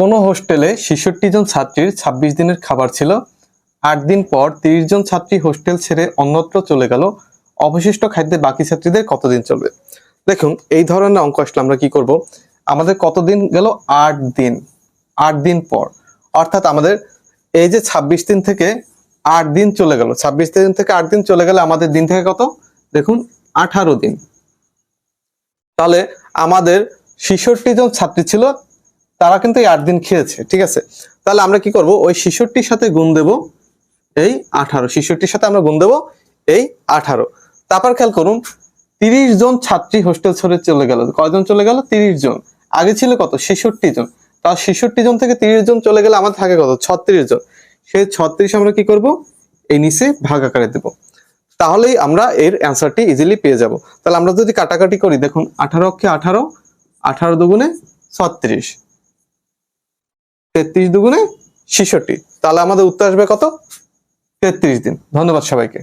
কোনো হোস্টেলে ছেষট্টি জন ছাত্রীর ছাব্বিশ দিনের খাবার ছিল। আট দিন পর তিরিশ জন ছাত্রী হোস্টেল ছেড়ে অন্যত্র চলে গেল। অবশিষ্ট খাদ্যে বাকি ছাত্রীদের কতদিন চলবে? দেখুন, এই ধরনের অঙ্ক আসলে আমরা কি করব? আমাদের কতদিন গেল? আট দিন। আট দিন পর। অর্থাৎ আমাদের এই যে ছাব্বিশ দিন থেকে আট দিন চলে গেল। ছাব্বিশ দিন থেকে আট দিন চলে গেলে আমাদের দিন থেকে কত? দেখুন, আঠারো দিন। তাহলে আমাদের ছেষট্টি জন ছাত্রী ছিল তারা কিন্তু এই আট দিন খেয়েছে, ঠিক আছে? তাহলে আমরা কি করব? ওই ছেষট্টির সাথে গুণ দেব, এই আঠারো। ছেষট্টির সাথে আমরা গুণ দেব, এই আঠারো। তারপর খেয়াল করুন, তিরিশ জন ছাত্রী হোস্টেল ছেড়ে চলে গেল। কয়জন চলে গেল? তিরিশ জন। আগে ছিল কত? ছেষট্টি জন। তার ছেষট্টি জন থেকে তিরিশ জন চলে গেলে আমাদের থাকে কত? ছত্রিশ জন। সেই ছত্রিশ আমরা কি করব? এই নিচে ভাগ আকারে দেব। তাহলেই আমরা এর অ্যান্সারটি ইজিলি পেয়ে যাব। তাহলে আমরা যদি কাটাকাটি করি, দেখুন, আঠারো অক্ষে আঠারো আঠারো দুগুণে ছত্রিশ। তেত্রিশ দুগুণে ছেষট্টি। তাহলে আমাদের উত্তর আসবে কত? তেত্রিশ দিন। ধন্যবাদ সবাইকে।